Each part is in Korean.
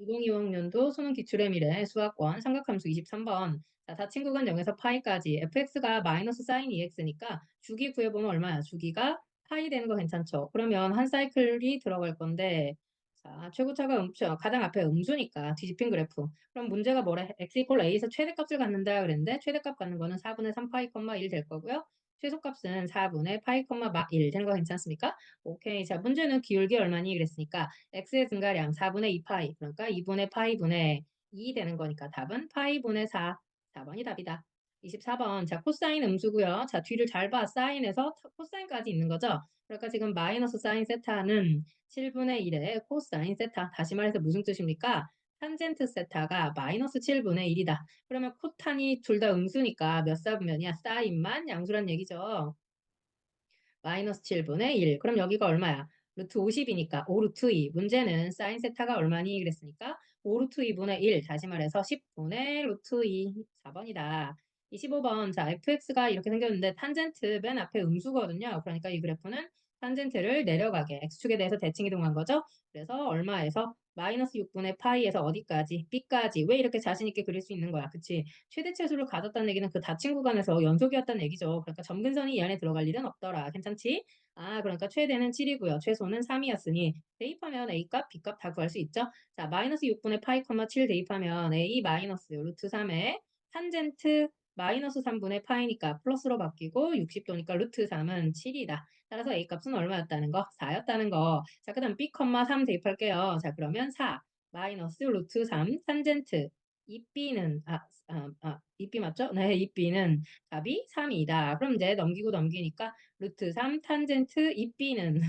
2025학년도 수능 기출의 미래 수학권 삼각함수 23번 자, 다친구간 0에서 파이까지 fx가 마이너스 사인 2x니까 주기 구해보면 얼마야? 주기가 파이 되는 거 괜찮죠? 그러면 한 사이클이 들어갈 건데 자, 최고차가 음, 저, 가장 앞에 음수니까 뒤집힌 그래프. 그럼 문제가 뭐래? x 이퀄 a에서 최대값을 갖는다 그랬는데 최대값 갖는 거는 4분의 3 파이, 1될 거고요. 최소값은 4분의 파이, 1 되는 거 괜찮습니까? 오케이. 자, 문제는 기울기 얼마니? 그랬으니까 x의 증가량 4분의 2 파이. 그러니까 2분의 파이 분의 2 되는 거니까 답은 파이 분의 4. 4번이 답이다. 24번. 자, 코사인 음수고요. 자, 뒤를 잘 봐. 사인에서 코사인까지 있는 거죠. 그러니까 지금 마이너스 사인 세타는 7분의 1의 코사인 세타. 다시 말해서 무슨 뜻입니까? 탄젠트 세타가 마이너스 7분의 1이다. 그러면 코탄이 둘 다 음수니까 몇 사분면이야? 사인만 양수란 얘기죠. 마이너스 7분의 1. 그럼 여기가 얼마야? 루트 50이니까 5 루트 2. 문제는 사인 세타가 얼마니? 그랬으니까 5 루트 2분의 1. 다시 말해서 10분의 루트 2. 4번이다. 25번. 자, fx가 이렇게 생겼는데 탄젠트 맨 앞에 음수거든요. 그러니까 이 그래프는 탄젠트를 내려가게 x축에 대해서 대칭 이동한 거죠. 그래서 얼마에서 마이너스 6분의 파이에서 어디까지? b까지. 왜 이렇게 자신 있게 그릴 수 있는 거야? 그치? 최대체수를 가졌다는 얘기는 그 닫힌 구간에서 연속이었다는 얘기죠. 그러니까 점근선이 이 안에 들어갈 일은 없더라. 괜찮지? 아, 그러니까 최대는 7이고요. 최소는 3이었으니 대입하면 a값, b값 다 구할 수 있죠? 자, 마이너스 6분의 파이, 7 대입하면 a 마이너스 루트 3에 탄젠트 마이너스 3분의 파이니까 플러스로 바뀌고 60도니까 루트 3은 7이다. 따라서 a 값은 얼마였다는 거? 4였다는 거. 자, 그 다음 b, 3 대입할게요. 자, 그러면 4 마이너스 루트 3 탄젠트 2b는 아, 아, 아 2b 맞죠? 네, 2b는 답이 3이다. 그럼 이제 넘기고 넘기니까 루트 3 탄젠트 2b는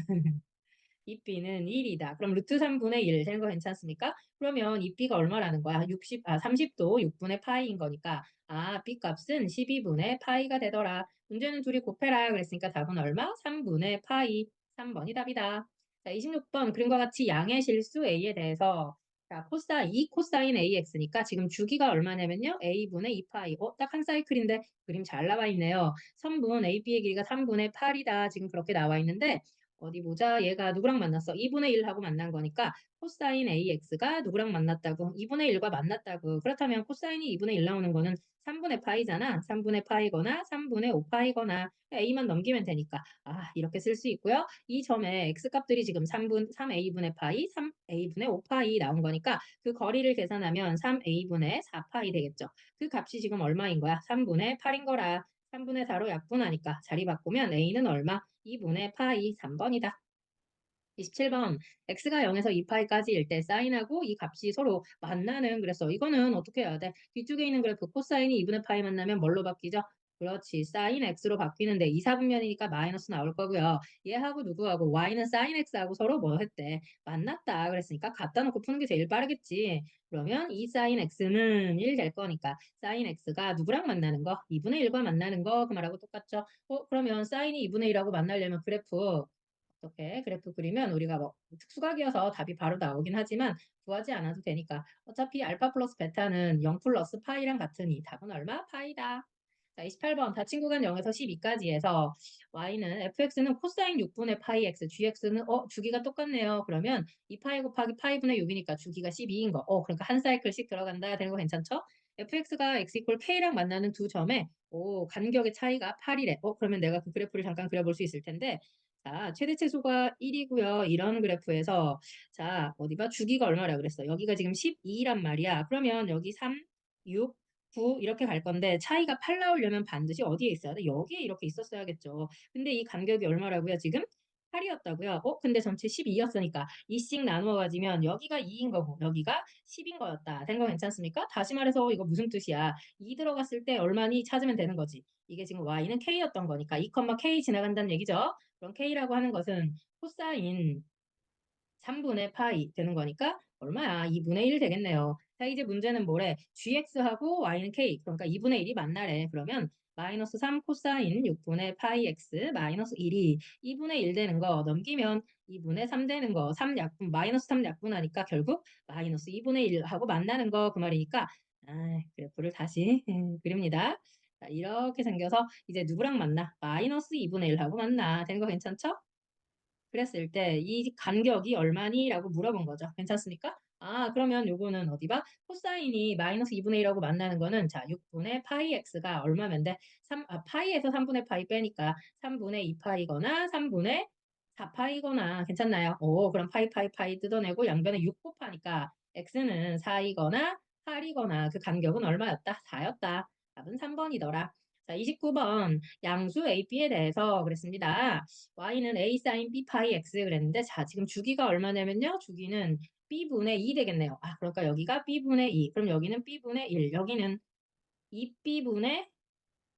2b는 1이다. 그럼 루트 3분의 1 되는 거 괜찮습니까? 그러면 2b가 얼마라는 거야? 60, 아, 30도 6분의 파이인 거니까 아, b 값은 12분의 파이가 되더라. 문제는 둘이 곱해라 그랬으니까 답은 얼마? 3분의 파이. 3번이 답이다. 자, 26번 그림과 같이 양의 실수 a에 대해서 자, 코사 2 코사인 AX니까 지금 주기가 얼마냐면요. A분의 2파이. 어, 딱 한 사이클인데 그림 잘 나와 있네요. 선분 AB의 길이가 3분의 8이다. 지금 그렇게 나와 있는데 어디 보자. 얘가 누구랑 만났어? 2분의 1하고 만난 거니까 코사인 AX가 누구랑 만났다고? 2분의 1과 만났다고. 그렇다면 코사인이 2분의 1 나오는 거는 3분의 파이잖아. 3분의 파이거나 3분의 5파이거나 a만 넘기면 되니까 아 이렇게 쓸 수 있고요. 이 점에 x값들이 지금 3분 3a분의 파이, 3a분의 5파이 나온 거니까 그 거리를 계산하면 3a분의 4파이 되겠죠. 그 값이 지금 얼마인 거야? 3분의 8인 거라. 3분의 4로 약분하니까 자리 바꾸면 a는 얼마? 2분의 파이 3번이다. 27번 x가 0에서 2파이까지일 때 사인하고 이 값이 서로 만나는 그래서 이거는 어떻게 해야 돼? 뒤쪽에 있는 그래프 코사인이 2분의 파이 만나면 뭘로 바뀌죠? 그렇지. 사인 x로 바뀌는데 2, 4분면이니까 마이너스 나올 거고요. 얘하고 누구하고 y는 사인 x하고 서로 뭐 했대? 만났다. 그랬으니까 갖다 놓고 푸는 게 제일 빠르겠지. 그러면 이 사인 x는 1 될 거니까 사인 x가 누구랑 만나는 거? 2분의 1과 만나는 거 그 말하고 똑같죠? 어 그러면 사인이 2분의 1하고 만나려면 그래프 어떻게 그래프 그리면 우리가 뭐 특수각이어서 답이 바로 나오긴 하지만 구하지 않아도 되니까 어차피 알파 플러스 베타는 0 플러스 파이랑 같으니 답은 얼마? 파이다. 자, 28번 다친 구간 0에서 12까지 해서 y는 fx는 코사인 6분의 파이 x, gx는 어 주기가 똑같네요. 그러면 2파이 곱하기 파이분의 6이니까 주기가 12인 거. 어 그러니까 한 사이클씩 들어간다 되는 거 괜찮죠? fx가 x 이퀄 k랑 만나는 두 점에 오 간격의 차이가 8이래. 어 그러면 내가 그 그래프를 잠깐 그려볼 수 있을 텐데 자, 최대 최소가 1이고요. 이런 그래프에서 자, 어디 봐? 주기가 얼마라 그랬어? 여기가 지금 12란 말이야. 그러면 여기 3, 6, 9 이렇게 갈 건데 차이가 8 나오려면 반드시 어디에 있어야 돼? 여기에 이렇게 있었어야겠죠. 근데 이 간격이 얼마라고요? 지금 8이었다고요. 어, 근데 전체 12였으니까 2씩 나누어 가지면 여기가 2인 거고 여기가 10인 거였다. 된 거 괜찮습니까? 다시 말해서 이거 무슨 뜻이야? 2 들어갔을 때 얼마니 찾으면 되는 거지. 이게 지금 y는 k였던 거니까 2, k 지나간다는 얘기죠. 그럼 k라고 하는 것은 코사인 3분의 파이 되는 거니까 얼마야? 2분의 1 되겠네요. 자, 이제 문제는 뭐래? gx하고 y는 k. 그러니까 2분의 1이 만나래. 그러면 마이너스 3 코사인 6분의 파이 x 마이너스 1이 2분의 1 되는 거 넘기면 2분의 3 되는 거 3 약분 마이너스 3 약분하니까 결국 마이너스 2분의 1 하고 만나는 거 그 말이니까 아, 그래프를 다시 그립니다. 자, 이렇게 생겨서 이제 누구랑 만나? 마이너스 2분의 1 하고 만나. 되는 거 괜찮죠? 그랬을 때 이 간격이 얼마니? 라고 물어본 거죠. 괜찮습니까? 아 그러면 요거는 어디 봐? 코사인이 마이너스 2분의 1하고 만나는 거는 자 6분의 파이 x가 얼마면 돼? 3, 아, 파이에서 3분의 파이 빼니까 3분의 2파이거나 3분의 4파이거나 괜찮나요? 오 그럼 파이 파이 파이 뜯어내고 양변에 6 곱하니까 x는 4이거나 8이거나 그 간격은 얼마였다? 4였다. 답은 3번이더라. 자 29번 양수 a, b에 대해서 그랬습니다. y는 a sin b 파이 x 그랬는데 자 지금 주기가 얼마냐면요. 주기는 b분의 2 되겠네요. 아 그러니까 여기가 b분의 2 그럼 여기는 b분의 1 여기는 2b분의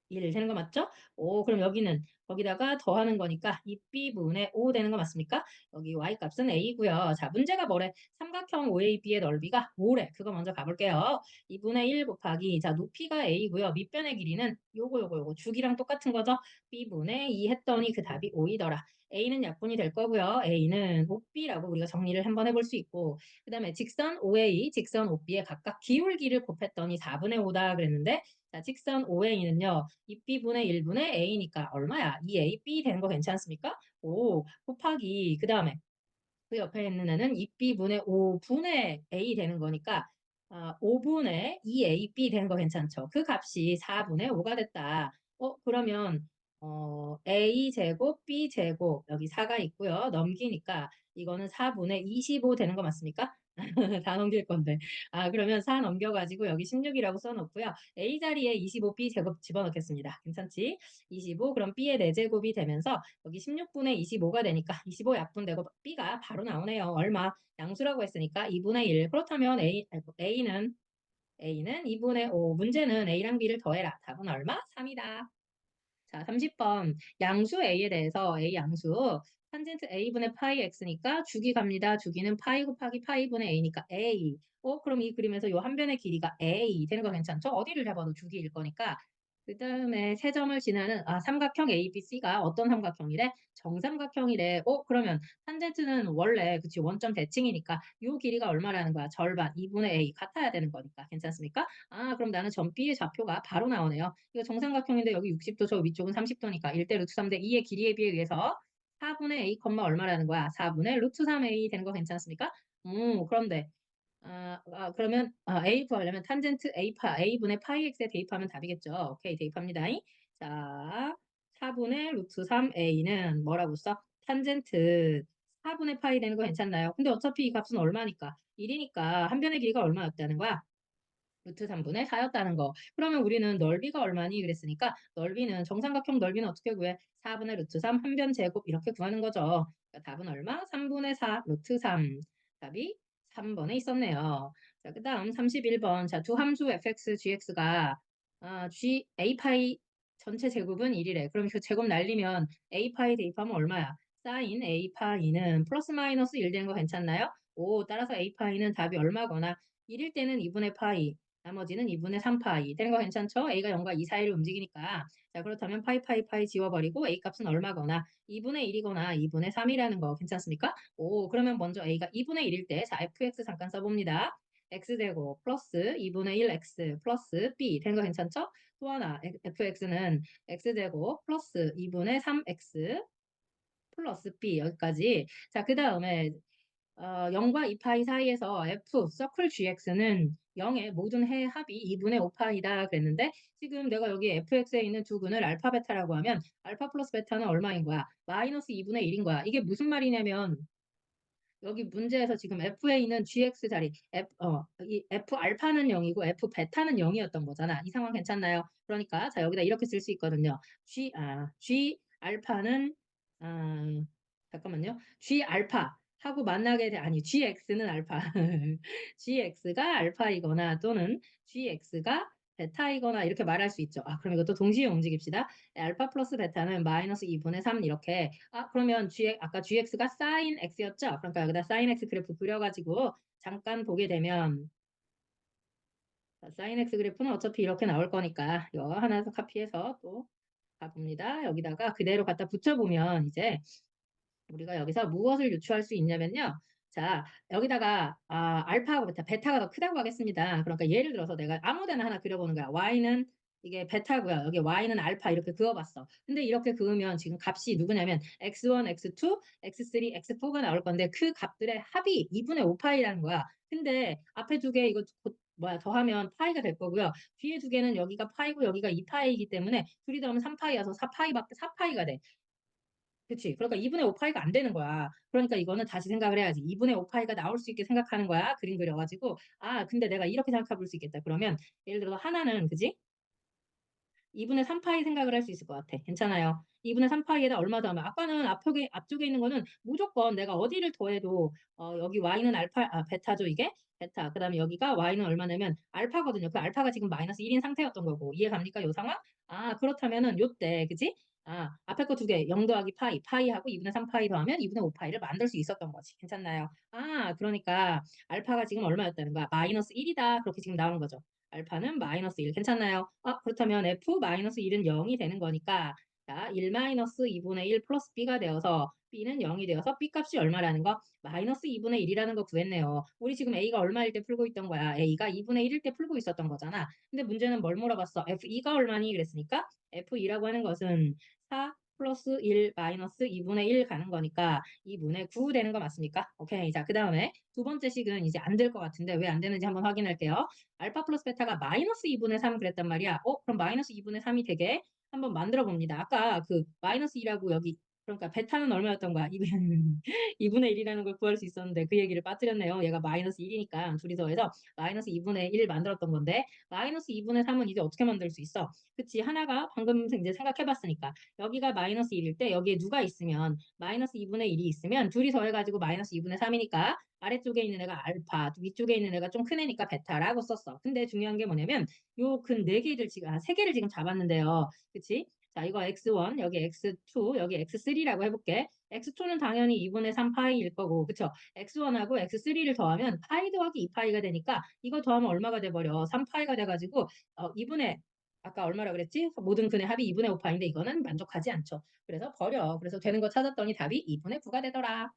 1 되는 거 맞죠? 오 그럼 여기는 거기다가 더하는 거니까 2b분의 5 되는 거 맞습니까? 여기 y 값은 a고요. 자 문제가 뭐래? 삼각형 OAB의 넓이가 5래. 그거 먼저 가볼게요. 2분의 1 곱하기 자 높이가 a고요. 밑변의 길이는 요거 요거 요거 주기랑 똑같은 거죠? b분의 2 했더니 그 답이 5이더라. a는 약분이 될 거고요. a는 5b라고 우리가 정리를 한번 해볼 수 있고 그 다음에 직선 OA, 직선 OB의 각각 기울기를 곱했더니 4분의 5다 그랬는데 자, 직선 OA는요. 2b분의 1분의 a니까 얼마야? 2ab 되는 거 괜찮습니까? 오, 곱하기 그 다음에 그 옆에 있는 애는 2b분의 5분의 a 되는 거니까 아, 5분의 2ab 되는 거 괜찮죠? 그 값이 4분의 5가 됐다. 어, 그러면 어, a 제곱 b 제곱 여기 4가 있고요. 넘기니까 이거는 4분의 25 되는 거 맞습니까? 다 넘길 건데. 아, 그러면 4 넘겨가지고 여기 16이라고 써놓고요. A 자리에 25B 제곱 집어넣겠습니다. 괜찮지? 25, 그럼 B의 4제곱이 되면서 여기 16분의 25가 되니까 25 약분되고 B가 바로 나오네요. 얼마? 양수라고 했으니까 2분의 1. 그렇다면 A, A는 A는 2분의 5. 문제는 A랑 B를 더해라. 답은 얼마? 3이다. 자, 30번 양수 A에 대해서 A 양수 탄젠트 A분의 파이 X니까 주기 갑니다. 주기는 파이 곱하기 파이분의 A니까 A. 어, 그럼 이 그림에서 요 한 변의 길이가 A 되는 거 괜찮죠? 어디를 잡아도 주기일 거니까. 그 다음에 세 점을 지나는 아, 삼각형 ABC가 어떤 삼각형이래? 정삼각형이래. 어, 그러면 탄젠트는 원래 그치 원점 대칭이니까 요 길이가 얼마라는 거야? 절반 2분의 A 같아야 되는 거니까 괜찮습니까? 아, 그럼 나는 점 B의 좌표가 바로 나오네요. 이거 정삼각형인데 여기 60도 저 위쪽은 30도니까 1대 루트 3대 2의 길이에 비해 의해서 4분의 A, 얼마라는 거야? 4분의 루트 3A 되는 거 괜찮습니까? 음, 그런데 아, 아, 그러면 아, A 구하려면 탄젠트 A 파 A분의 파이 X에 대입하면 답이겠죠. 오케이, 대입합니다. 자, 4분의 루트 3A는 뭐라고 써? 탄젠트 4분의 파이 되는 거 괜찮나요? 근데 어차피 이 값은 얼마니까? 1이니까 한 변의 길이가 얼마였다는 거야? 루트 3분의 4였다는 거. 그러면 우리는 넓이가 얼마니? 그랬으니까 넓이는 정삼각형 넓이는 어떻게 구해? 4분의 루트 3 한 변 제곱 이렇게 구하는 거죠. 그러니까 답은 얼마? 3분의 4 루트 3. 답이 3번에 있었네요. 자, 그 다음 31번. 자, 두 함수 fx, gx가 아, g, a파이 전체 제곱은 1이래. 그럼 그 제곱 날리면 a파이 대입하면 얼마야? 사인 a파이는 플러스 마이너스 1 되는 거 괜찮나요? 오, 따라서 a파이는 답이 얼마거나 1일 때는 2분의 파이, 나머지는 2분의 3파이. 되는 거 괜찮죠? a가 0과 2 사이를 움직이니까. 자, 그렇다면 파이 파이 파이 지워버리고 a 값은 얼마거나 2분의 1이거나 2분의 3이라는 거 괜찮습니까? 오, 그러면 먼저 a가 2분의 1일 때, 자, fx 잠깐 써봅니다. x제곱 플러스 2분의 1 x 플러스 b 되는 거 괜찮죠? 또 하나 fx는 x제곱 플러스 2분의 3x 플러스 b 여기까지. 자, 그 다음에 어, 0과 2파이 사이에서 f 서클 gx는 0의 모든 해 합이 2분의 5파이다 그랬는데 지금 내가 여기 fx에 있는 두 근을 알파 베타라고 하면 알파 플러스 베타는 얼마인 거야? 마이너스 2분의 1인 거야. 이게 무슨 말이냐면 여기 문제에서 지금 f에 있는 gx 자리 f, 어, 이 f 알파는 0이고 f 베타는 0이었던 거잖아. 이 상황 괜찮나요? 그러니까 자 여기다 이렇게 쓸 수 있거든요. g 아 g 알파는 아, 잠깐만요. g 알파 하고 만나게 돼 아니 gx는 알파 gx가 알파이거나 또는 gx가 베타이거나 이렇게 말할 수 있죠. 아 그럼 이것도 동시에 움직입시다. 알파 플러스 베타는 마이너스 2분의 3 이렇게 아 그러면 g 아까 gx가 사인 x였죠. 그러니까 여기다 사인 x 그래프 그려가지고 잠깐 보게 되면 사인 x 그래프는 어차피 이렇게 나올 거니까 이거 하나 더 카피해서 또 가봅니다. 여기다가 그대로 갖다 붙여보면 이제 우리가 여기서 무엇을 유추할 수 있냐면요. 자, 여기다가 아, 알파하고 베타, 베타가 더 크다고 하겠습니다. 그러니까 예를 들어서 내가 아무 데나 하나 그려보는 거야. y는 이게 베타고요. 여기 y는 알파 이렇게 그어봤어. 근데 이렇게 그으면 지금 값이 누구냐면 x1, x2, x3, x4가 나올 건데 그 값들의 합이 2분의 5파이라는 거야. 근데 앞에 두 개 이거 곧 뭐야 더하면 파이가 될 거고요. 뒤에 두 개는 여기가 파이고 여기가 2파이이기 때문에 둘이 더하면 3파이여서 4파이밖에 4파이가 돼. 그치. 그러니까 2분의 5파이가 안 되는 거야. 그러니까 이거는 다시 생각을 해야지. 2분의 5파이가 나올 수 있게 생각하는 거야. 그림 그려가지고. 아, 근데 내가 이렇게 생각해 볼 수 있겠다. 그러면 예를 들어 하나는, 그지? 2분의 3파이 생각을 할 수 있을 것 같아. 괜찮아요. 2분의 3파이에다 얼마 더하면 아까는 앞쪽에, 앞쪽에 있는 거는 무조건 내가 어디를 더해도 어, 여기 y는 알파, 아, 베타죠 이게? 베타. 그 다음에 여기가 y는 얼마냐면 알파거든요. 그 알파가 지금 마이너스 1인 상태였던 거고. 이해 갑니까? 요 상황? 아, 그렇다면은 요때, 그지? 아, 앞에 거 두 개, 0 더하기 파이, 파이하고 2분의 3파이 더하면 2분의 5파이를 만들 수 있었던 거지. 괜찮나요? 아, 그러니까 알파가 지금 얼마였다는 거야? 마이너스 1이다. 그렇게 지금 나온 거죠. 알파는 마이너스 1 괜찮나요? 아 그렇다면 f 마이너스 1은 0이 되는 거니까 자, 1 마이너스 2분의 1 플러스 b가 되어서 b는 0이 되어서 b 값이 얼마라는 거? 마이너스 2분의 1이라는 거 구했네요. 우리 지금 a가 얼마일 때 풀고 있던 거야? a가 2분의 1일 때 풀고 있었던 거잖아. 근데 문제는 뭘 물어봤어? f2가 얼마니? 그랬으니까 f2라고 하는 것은 4 플러스 1 마이너스 2분의 1 가는 거니까 2분의 9 되는 거 맞습니까? 오케이. 자, 그 다음에 두 번째 식은 이제 안 될 것 같은데 왜 안 되는지 한번 확인할게요. 알파 플러스 베타가 마이너스 2분의 3 그랬단 말이야. 어? 그럼 마이너스 2분의 3이 되게 한번 만들어 봅니다. 아까 그 마이너스 2라고 여기 그러니까 베타는 얼마였던 거야? 2분의 1이라는 걸 구할 수 있었는데 그 얘기를 빠뜨렸네요. 얘가 마이너스 1이니까 둘이서 해서 마이너스 2분의 1 만들었던 건데 마이너스 2분의 3은 이제 어떻게 만들 수 있어? 그치 하나가 방금 이제 생각해봤으니까 여기가 마이너스 1일 때 여기에 누가 있으면 마이너스 2분의 1이 있으면 둘이서 해가지고 마이너스 2분의 3이니까 아래쪽에 있는 애가 알파, 위쪽에 있는 애가 좀 큰 애니까 베타라고 썼어. 근데 중요한 게 뭐냐면 요 근 네 개를 지금 아, 세 개를 지금 잡았는데요. 그치? 자, 이거 x1, 여기 x2, 여기 x3라고 해볼게. x2는 당연히 2분의 3 파이일 거고, 그쵸? x1하고 x3를 더하면 파이 더하기 2파이가 되니까 이거 더하면 얼마가 돼버려? 3파이가 돼가지고 어, 2분의 아까 얼마라 그랬지? 모든 근의 합이 2분의 5파인데 이거는 만족하지 않죠. 그래서 버려. 그래서 되는 거 찾았더니 답이 2분의 9가 되더라.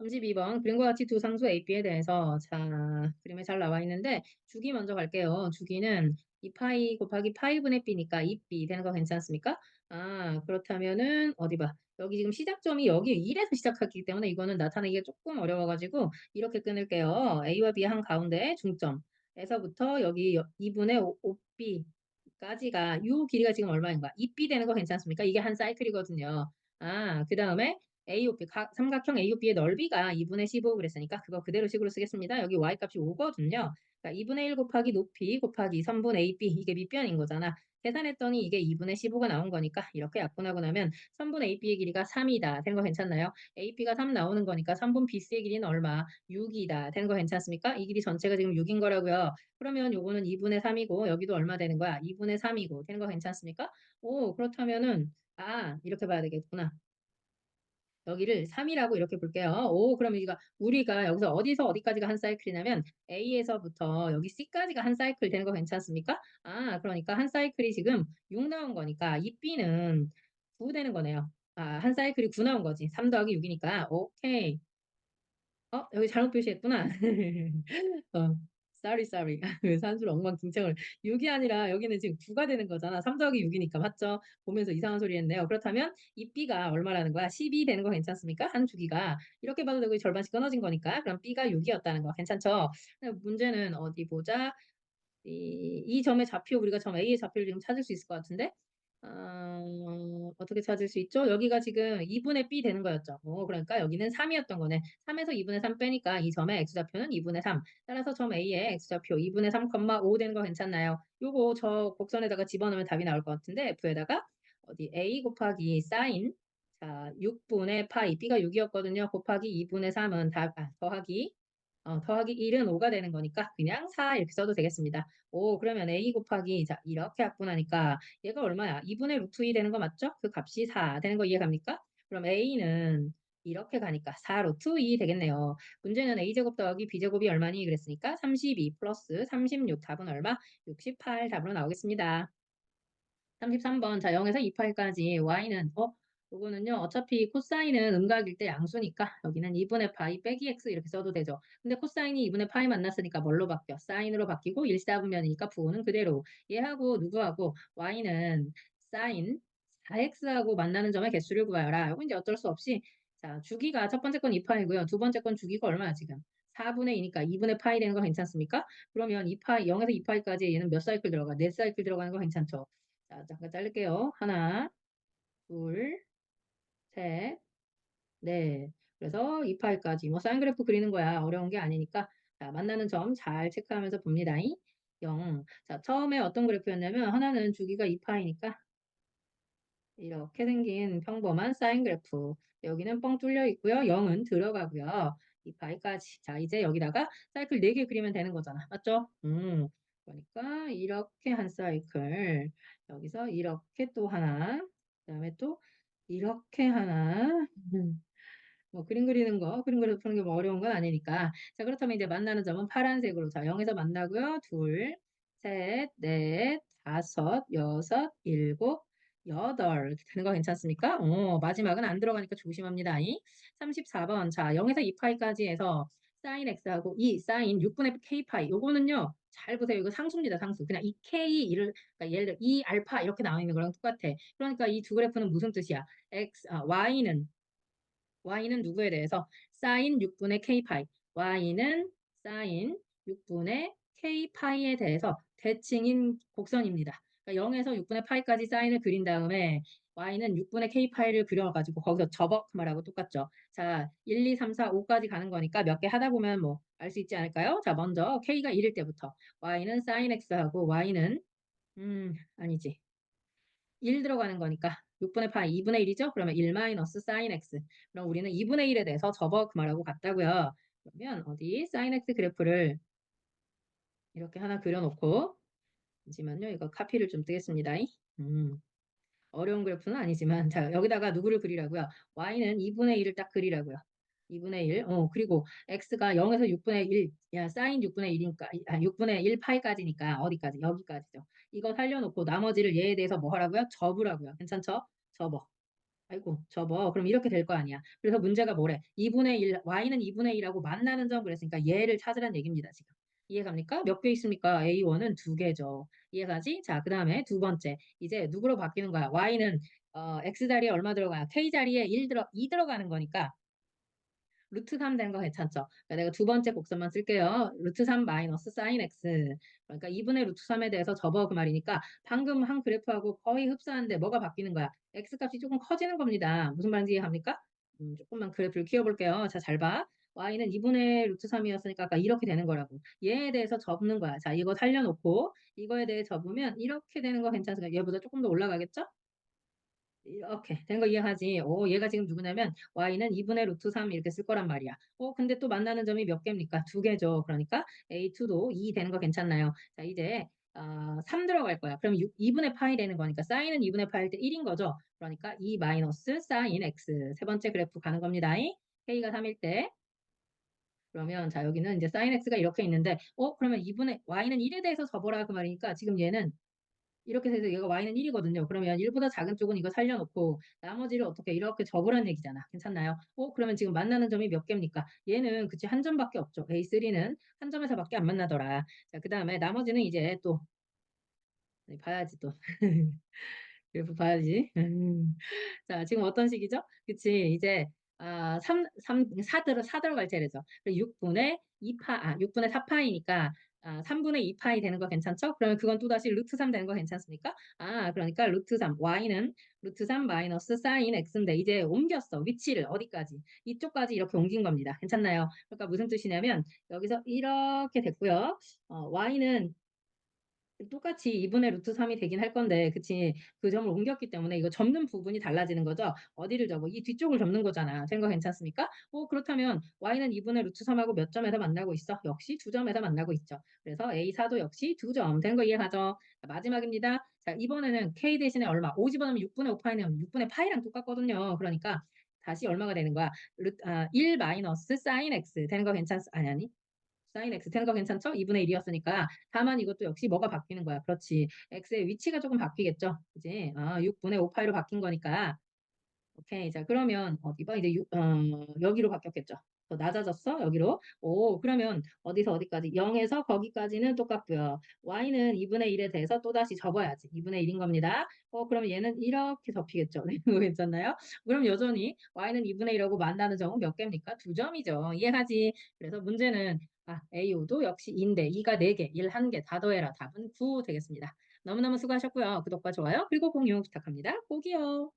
32번 그림과 같이 두 상수 A, B에 대해서 자 그림에 잘 나와 있는데 주기 먼저 갈게요. 주기는 2파이 곱하기 파이분의 B니까 2B 되는 거 괜찮습니까? 아 그렇다면은 어디 봐. 여기 지금 시작점이 여기 1에서 시작했기 때문에 이거는 나타내기가 조금 어려워가지고 이렇게 끊을게요. A와 B 한 가운데 중점에서부터 여기 2분의 5, b 까지가 이 길이가 지금 얼마인 거야? 2B 되는 거 괜찮습니까? 이게 한 사이클이거든요. 아, 그 다음에 AOB, 삼각형 AOB의 넓이가 2분의 15 그랬으니까 그거 그대로 식으로 쓰겠습니다. 여기 Y값이 5거든요. 그러니까 2분의 1 곱하기 높이 곱하기 3분의 AB 이게 밑변인 거잖아. 계산했더니 이게 2분의 15가 나온 거니까 이렇게 약분하고 나면 3분의 AB의 길이가 3이다. 된 거 괜찮나요? AB가 3 나오는 거니까 3분 BC의 길이는 얼마? 6이다. 된 거 괜찮습니까? 이 길이 전체가 지금 6인 거라고요. 그러면 요거는 2분의 3이고 여기도 얼마 되는 거야? 2분의 3이고 되는 거 괜찮습니까? 오 그렇다면은 아 이렇게 봐야 되겠구나. 여기를 3이라고 이렇게 볼게요. 오, 그럼 우리가, 우리가 여기서 어디서 어디까지가 한 사이클이냐면 A에서부터 여기 C까지가 한 사이클 되는 거 괜찮습니까? 아, 그러니까 한 사이클이 지금 6 나온 거니까 이 B는 9 되는 거네요. 아, 한 사이클이 9 나온 거지. 3 더하기 6이니까. 오케이. 어, 여기 잘못 표시했구나. 어. Sorry, sorry. 그 산수를 엉망진창을 6이 아니라 여기는 지금 9가 되는 거잖아. 3 더하기 6이니까 맞죠? 보면서 이상한 소리 했네요. 그렇다면 이 B가 얼마라는 거야? 12 되는 거 괜찮습니까? 한 주기가 이렇게 봐도 되고 절반씩 끊어진 거니까 그럼 B가 6이었다는 거 괜찮죠? 문제는 어디 보자. 이, 이 점의 좌표 우리가 점 A의 좌표를 지금 찾을 수 있을 것 같은데 어, 어떻게 찾을 수 있죠? 여기가 지금 2분의 b 되는 거였죠. 어, 그러니까 여기는 3이었던 거네. 3에서 2분의 3 빼니까 이 점의 x좌표는 2분의 3. 따라서 점 A의 x좌표 2분의 3,5 되는 거 괜찮나요? 요거 저 곡선에다가 집어넣으면 답이 나올 것 같은데 F에다가 어디 A 곱하기 사인 자 6분의 파이 B가 6이었거든요. 곱하기 2분의 3은 다, 아, 더하기 어, 더하기 1은 5가 되는 거니까 그냥 4 이렇게 써도 되겠습니다. 오 그러면 a 곱하기 자 이렇게 약분하니까 얘가 얼마야? 2분의 루트 2 되는 거 맞죠? 그 값이 4 되는 거 이해갑니까? 그럼 a는 이렇게 가니까 4 루트 2 되겠네요. 문제는 a제곱 더하기 b제곱이 얼마니? 그랬으니까 32 플러스 36 답은 얼마? 68 답으로 나오겠습니다. 33번 자 0에서 28까지 y는 어 요거는요. 어차피 코사인은 음각일 때 양수니까 여기는 2분의 파이 빼기 x 이렇게 써도 되죠. 근데 코사인이 2분의 파이 만났으니까 뭘로 바뀌어? 사인으로 바뀌고 1사분면이니까 부호는 그대로. 얘하고 누구하고 y는 사인 4x하고 만나는 점의 개수를 구하여라. 요거 이제 어쩔 수 없이 자 주기가 첫 번째 건 2파이고요. 두 번째 건 주기가 얼마야 지금? 4분의 2니까 2분의 파이 되는 거 괜찮습니까? 그러면 2파이 0에서 2파이까지 얘는 몇 사이클 들어가? 4사이클 들어가는 거 괜찮죠? 자 잠깐 자를게요. 하나 둘 셋, 넷. 그래서 2파이까지 뭐 사인 그래프 그리는 거야. 어려운 게 아니니까. 자, 만나는 점 잘 체크하면서 봅니다. 0. 자, 처음에 어떤 그래프였냐면 하나는 주기가 2파이니까 이렇게 생긴 평범한 사인 그래프. 여기는 뻥 뚫려 있고요. 0은 들어가고요. 2파이까지. 자, 이제 여기다가 사이클 4개 그리면 되는 거잖아. 맞죠? 음. 그러니까 이렇게 한 사이클. 여기서 이렇게 또 하나. 그다음에 또 이렇게 하나. 뭐 그림 그리는 거, 그림 그려서 푸는 게 뭐 어려운 건 아니니까. 자, 그렇다면 이제 만나는 점은 파란색으로. 자, 0에서 만나고요. 둘, 셋, 넷, 다섯, 여섯, 일곱, 여덟. 되는 거 괜찮습니까? 어, 마지막은 안 들어가니까 조심합니다. 34번. 자, 0에서 2파이까지 해서 사인 x하고 2 사인 6분의 k파이. 요거는요. 잘 보세요. 이거 상수입니다. 상수. 그냥 이 k 를 그러니까 예를 들어 2 알파 이렇게 나와 있는 거랑 똑같아. 그러니까 이 두 그래프는 무슨 뜻이야? x 아, y는 y는 누구에 대해서 사인 6분의 k파이. y는 사인 6분의 k파이에 대해서 대칭인 곡선입니다. 그러니까 0에서 6분의 파이까지 사인을 그린 다음에 y는 6분의 k파이를 그려가지고 거기서 접어 그 말하고 똑같죠. 자, 1, 2, 3, 4, 5까지 가는 거니까 몇 개 하다 보면 뭐 알 수 있지 않을까요? 자, 먼저 k가 1일 때부터 y는 sin x하고 y는 음, 아니지. 1 들어가는 거니까 6분의 파이 2분의 1이죠? 그러면 1 마이너스 sin x. 그럼 우리는 2분의 1에 대해서 접어 그 말하고 같다고요. 그러면 어디 sin x 그래프를 이렇게 하나 그려놓고 잠시만요. 이거 카피를 좀 뜨겠습니다. 음. 어려운 그래프는 아니지만 자 여기다가 누구를 그리라고요? y는 2분의 1을 딱 그리라고요. 2분의 1. 어 그리고 x가 0에서 6분의 1, 야 사인 6분의 1이니까 아 6분의 1 파이까지니까 어디까지? 여기까지죠. 이거 살려놓고 나머지를 얘에 대해서 뭐 하라고요? 접으라고요. 괜찮죠? 접어. 아이고 접어. 그럼 이렇게 될 거 아니야. 그래서 문제가 뭐래? 2분의 1, y는 2분의 1하고 만나는 점 그랬으니까 얘를 찾으라는 얘기입니다. 지금. 이해갑니까? 몇 개 있습니까? A1은 두 개죠. 이해가지? 자, 그 다음에 두 번째. 이제 누구로 바뀌는 거야? Y는 어, X 자리에 얼마 들어가요? K 자리에 1 들어, 2 들어가는 거니까 루트 3 되는 거 괜찮죠? 그러니까 내가 두 번째 곡선만 쓸게요. 루트 3 마이너스 사인 X. 그러니까 2분의 루트 3에 대해서 접어 그 말이니까 방금 한 그래프하고 거의 흡사한데 뭐가 바뀌는 거야? X 값이 조금 커지는 겁니다. 무슨 말인지 이해합니까? 음, 조금만 그래프를 키워볼게요. 자, 잘 봐. Y는 2분의 루트 3이었으니까 아까 이렇게 되는 거라고. 얘에 대해서 접는 거야. 자, 이거 살려놓고 이거에 대해 접으면 이렇게 되는 거 괜찮습니까? 얘보다 조금 더 올라가겠죠? 이렇게 된 거 이해하지? 오, 얘가 지금 누구냐면 y는 2분의 루트 3 이렇게 쓸 거란 말이야. 어, 근데 또 만나는 점이 몇 개입니까? 두 개죠. 그러니까 a2도 2 되는 거 괜찮나요? 자, 이제 어, 3 들어갈 거야. 그럼 6, 2분의 파이 되는 거니까 사인은 2분의 파일 때 1인 거죠. 그러니까 2 마이너스 사인 x 세 번째 그래프 가는 겁니다. k가 3일 때 그러면 자 여기는 이제 sin x가 이렇게 있는데 어 그러면 2분의 y는 1에 대해서 접어라 그 말이니까 지금 얘는 이렇게 돼서 얘가 y는 1이거든요. 그러면 1보다 작은 쪽은 이거 살려놓고 나머지를 어떻게 이렇게 접으란 얘기잖아. 괜찮나요? 어 그러면 지금 만나는 점이 몇 개입니까? 얘는 그치 한 점밖에 없죠. A3는 한 점에서밖에 안 만나더라. 자 그 다음에 나머지는 이제 또 봐야지 또. 그래프 봐야지. 음. 자 지금 어떤 식이죠? 그치 이제 아, 3, 3, 4 들어, 4 들어갈 차례죠. 6분의 2파, 아, 6분의 4파이니까 아, 3분의 2파이 되는 거 괜찮죠? 그러면 그건 또다시 루트 3 되는 거 괜찮습니까? 아, 그러니까 루트 3, y는 루트 3 마이너스 사인 x인데 이제 옮겼어. 위치를 어디까지? 이쪽까지 이렇게 옮긴 겁니다. 괜찮나요? 그러니까 무슨 뜻이냐면 여기서 이렇게 됐고요. 어, y는 똑같이 2분의 루트 3이 되긴 할 건데 그치? 그 점을 옮겼기 때문에 이거 접는 부분이 달라지는 거죠? 어디를 접어? 이 뒤쪽을 접는 거잖아. 된거 괜찮습니까? 어 그렇다면 y는 2분의 루트 3하고 몇 점에서 만나고 있어? 역시 두 점에서 만나고 있죠. 그래서 a4도 역시 두 점. 된 거 이해가죠? 자, 마지막입니다. 자 이번에는 k 대신에 얼마? 5 집어넣으면 6분의 5파이는 6분의 파이랑 똑같거든요. 그러니까 다시 얼마가 되는 거야? 루, 아, 1 마이너스 사인 x. 되는 거 괜찮 아니 아니 사인 x 되는 거 괜찮죠? 2분의 1이었으니까 다만 이것도 역시 뭐가 바뀌는 거야. 그렇지. x의 위치가 조금 바뀌겠죠. 그지? 아, 6분의 5파이로 바뀐 거니까 오케이. 자 그러면 어디 봐? 이제 유어 여기로 바뀌었겠죠. 더 낮아졌어? 여기로. 오 그러면 어디서 어디까지 0 에서 거기까지는 똑같고요. y는 2분의 1에 대해서 또다시 접어야지. 2분의 1인 겁니다. 어 그럼 얘는 이렇게 접히겠죠. 네 이거 괜찮나요? 그럼 여전히 y는 2분의 1하고 만나는 점은 몇 개입니까? 2 점이죠. 이해하지? 그래서 문제는 아 AO도 역시 2인데 2가 4개, 1 1개 다 더해라. 답은 9 되겠습니다. 너무너무 수고하셨고요. 구독과 좋아요 그리고 공유 부탁합니다. 꼭이요.